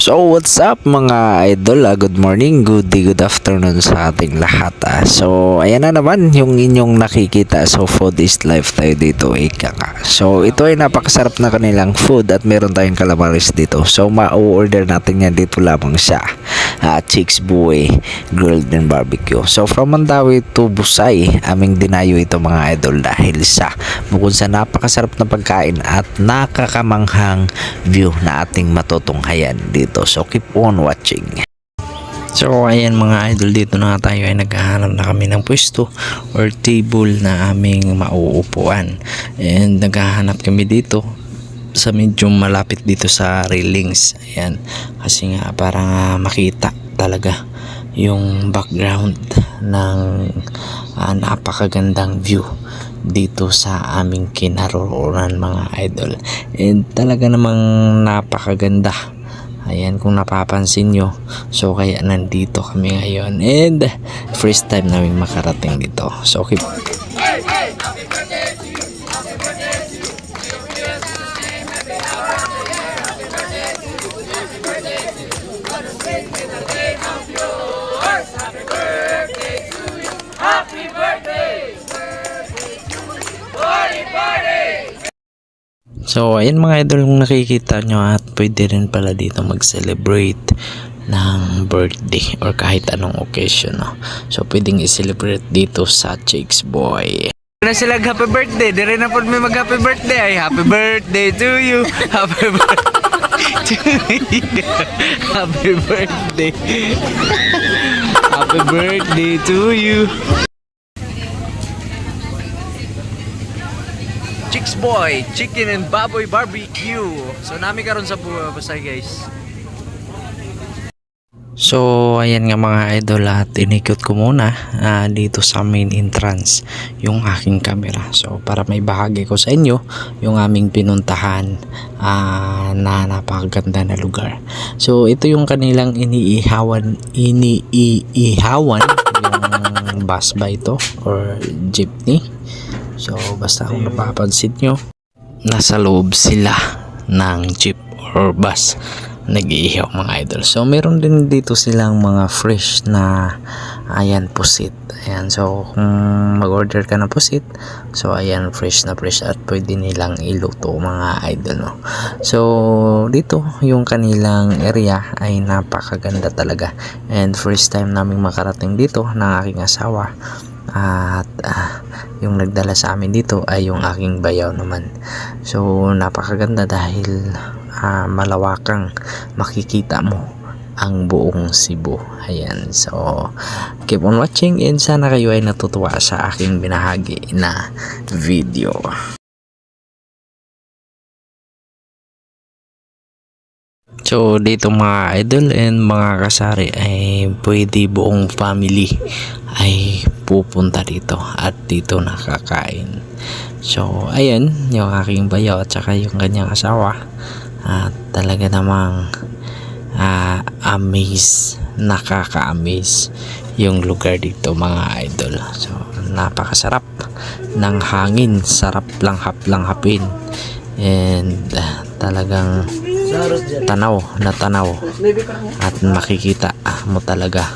So what's up mga idol? Ah, good morning, good day, good afternoon sa ating lahat. ah. So ayan na naman yung inyong nakikita. So food is life tayo dito, ika nga. So ito ay napakasarap na kanilang food at meron tayong calamaris dito. So ma-order natin yan dito lamang sa ah, Chicks Buhay Grilled and Barbecue. So from Mandawi to Busay, aming dinayo ito mga idol dahil sa bukod sa napakasarap na pagkain at nakakamanghang view na ating matutunghayan dito. So keep on watching. So ayan mga idol dito na tayo ay naghahanap na kami ng pwesto or table na aming mauupuan. And naghahanap kami dito sa medyo malapit dito sa railings. Ayan kasi nga para makita talaga yung background ng ah, napakagandang view dito sa aming kinaroroonan mga idol. And talaga namang napakaganda Ayan kung napapansin nyo. So kaya nandito kami ngayon. And first time namin makarating dito. So keep So, ayan mga idol kung nakikita nyo at pwede rin pala dito mag-celebrate ng birthday or kahit anong occasion. No? So, pwedeng i-celebrate dito sa Chicks Boy. Na sila happy birthday. Dire na po may mag happy birthday. Ay, happy birthday to you. Happy birthday. Happy birthday. happy birthday to you. Chicks Boy, Chicken and Baboy Barbecue. So nami karon sa bu- Busay guys. So ayan nga mga idol at inikot ko muna ah, dito sa main entrance yung aking camera. So para may bahagi ko sa inyo yung aming pinuntahan ah, na napakaganda na lugar. So ito yung kanilang iniihawan iniihawan yung bus ba ito or jeepney. So basta kung napapansin nyo, nasa loob sila ng jeep or bus nag-iihaw mga idol. So meron din dito silang mga fresh na ayan pusit. Ayan so kung mag-order ka ng pusit, so ayan fresh na fresh at pwede nilang iluto mga idol no. So dito yung kanilang area ay napakaganda talaga. And first time naming makarating dito ng aking asawa at ah, yung nagdala sa amin dito ay yung aking bayaw naman so napakaganda dahil ah, malawakang makikita mo ang buong Cebu. Ayan so keep on watching and sana kayo ay natutuwa sa aking binahagi na video. So dito mga idol and mga kasari ay pwede buong family ay pupunta dito at dito nakakain. So ayan yung aking bayaw at saka yung kanyang asawa at talaga namang ah, amaze nakaka-amaze yung lugar dito mga idol. So napakasarap ng hangin, sarap lang hap lang hapin and ah, talagang tanaw na tanaw. At makikita mo talaga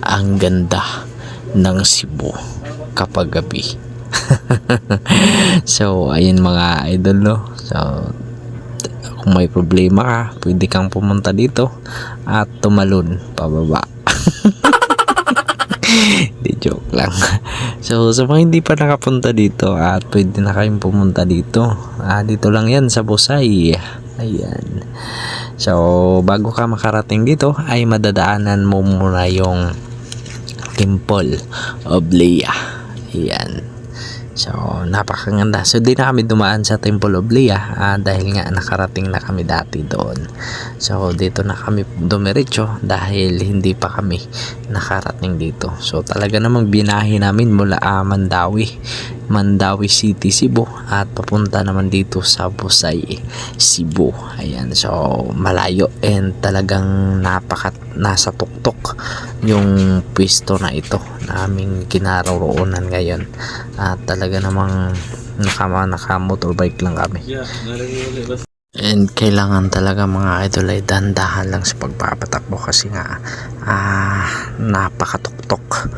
ang ganda ng Cebu kapag gabi. So ayun mga idol no? So kung may problema ka pwede kang pumunta dito at tumalon pababa Di joke lang. So, sa mga hindi pa nakapunta dito at pwede na kayong pumunta dito. Ah, dito lang yan sa Busay. Ayan. So, bago ka makarating dito ay madadaanan mo muna yung Temple of Leia. Ayan. So, napakaganda. So, di na kami dumaan sa Temple of Leia ah, dahil nga nakarating na kami dati doon. So, dito na kami dumiretso dahil hindi pa kami nakarating dito. So, talaga namang binahe namin mula ah, Mandawi, Mandawi City, Cebu at papunta naman dito sa Busay, Cebu. Ayan, so malayo and talagang napakat nasa tuktok yung pwesto na ito aming kinaroroonan ngayon. At talaga namang naka, naka motorbike lang kami. And kailangan talaga mga idol ay dandahan lang sa pagpapatakbo kasi nga ah, napakatuktok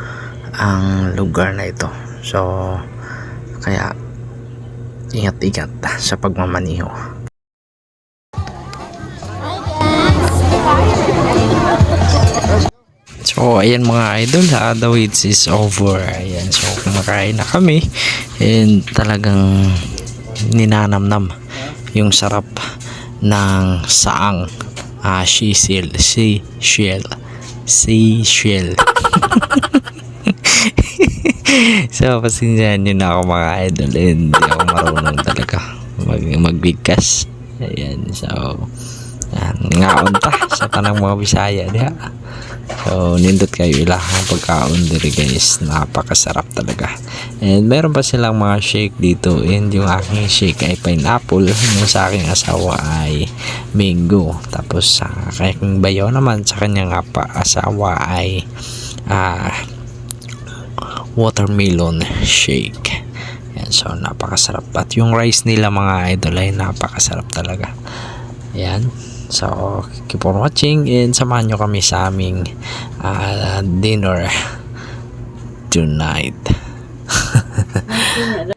ang lugar na ito. So kaya ingat-ingat sa pagmamaniho. So, ayan mga idol, ha, the waits is over. Ayan, so kumakain na kami. And talagang ninanamnam yung sarap ng saang ah, seashell, seashell, seashell. so, pasensyahan nyo na ako mga idol. Hindi ako marunong talaga mag magbigkas. Ayan, so, yan, ngaon ta sa tanang mga Bisaya diha. So, nindot kayo ilahang pagkaon diri guys. Napakasarap talaga. And meron pa silang mga shake dito. And yung aking shake ay pineapple. Yung sa aking asawa ay mango. Tapos sa aking bayo naman sa kanyang apa, asawa ay ah, watermelon shake. Yan, so napakasarap. At yung rice nila mga idol ay napakasarap talaga. Yan. So, keep on watching and samahan nyo kami sa aming ah, dinner tonight.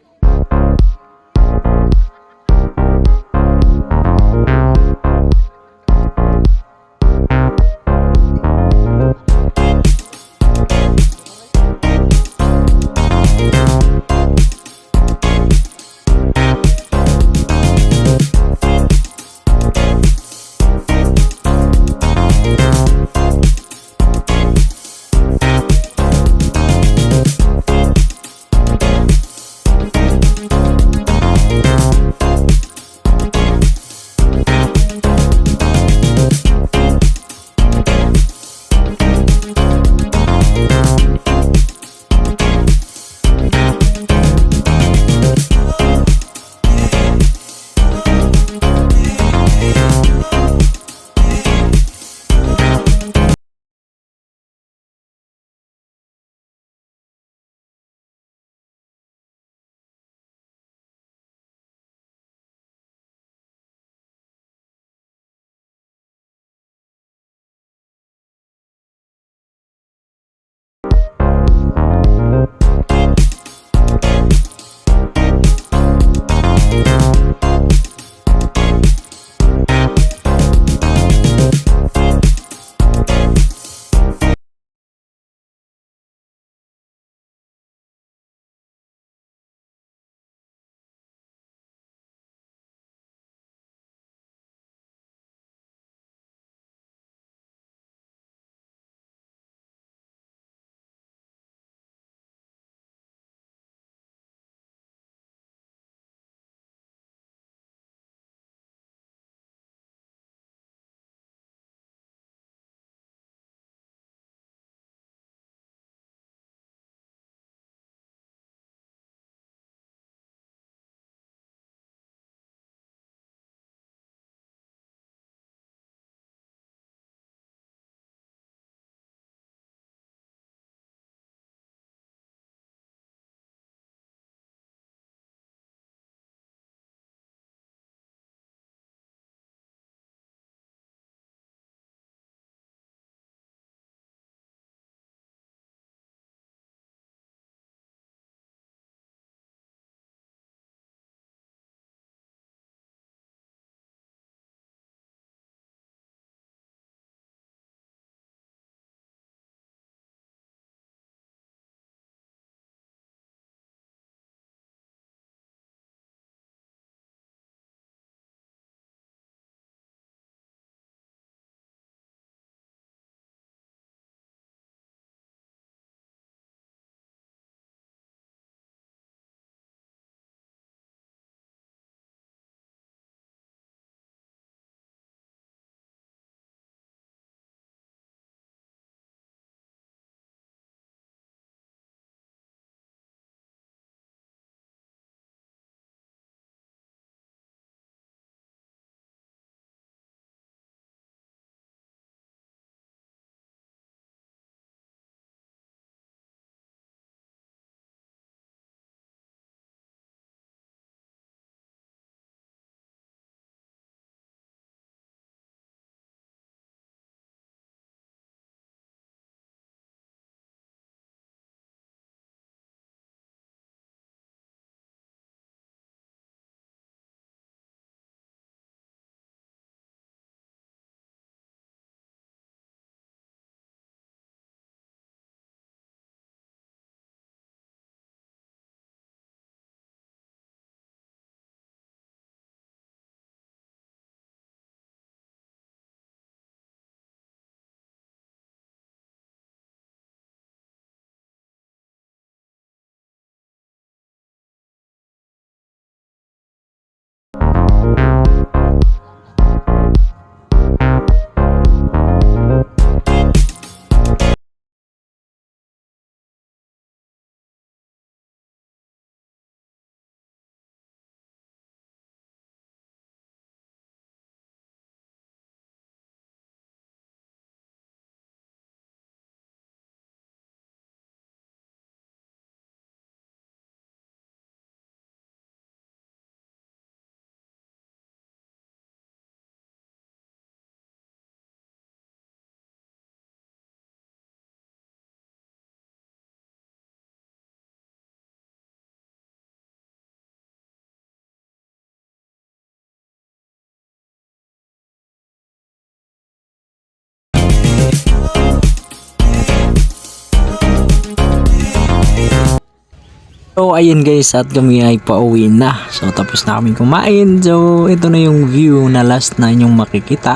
So ayun guys at kami ay pauwi na. So tapos na kami kumain. So ito na yung view na last na inyong makikita.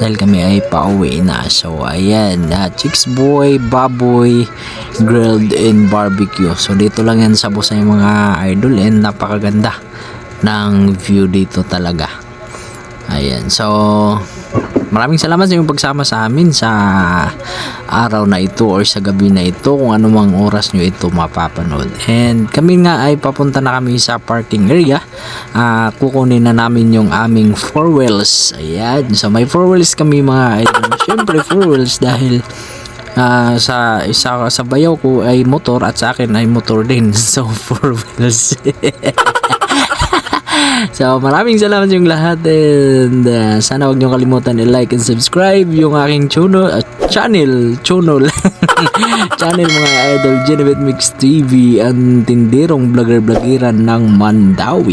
Dahil kami ay pauwi na. So ayan, uh, Chicks Boy, Baboy, Grilled and Barbecue. So dito lang yan sa Busay mga idol and napakaganda ng view dito talaga. Ayan, so maraming salamat sa inyong pagsama sa amin sa araw na ito or sa gabi na ito kung anumang oras nyo ito mapapanood. And kami nga ay papunta na kami sa parking area. Ah, kukunin na namin yung aming four wheels. Ayan, so may four wheels kami mga idol. Siyempre four wheels dahil ah, sa isa sa bayaw ko ay motor at sa akin ay motor din. So four wheels. So, maraming salamat yung lahat and uh, sana wag niyo kalimutan i-like and subscribe yung aking chuno, uh, channel, channel, channel mga idol, Genevieve Mix TV, ang tindirong vlogger-vlogiran ng Mandawi.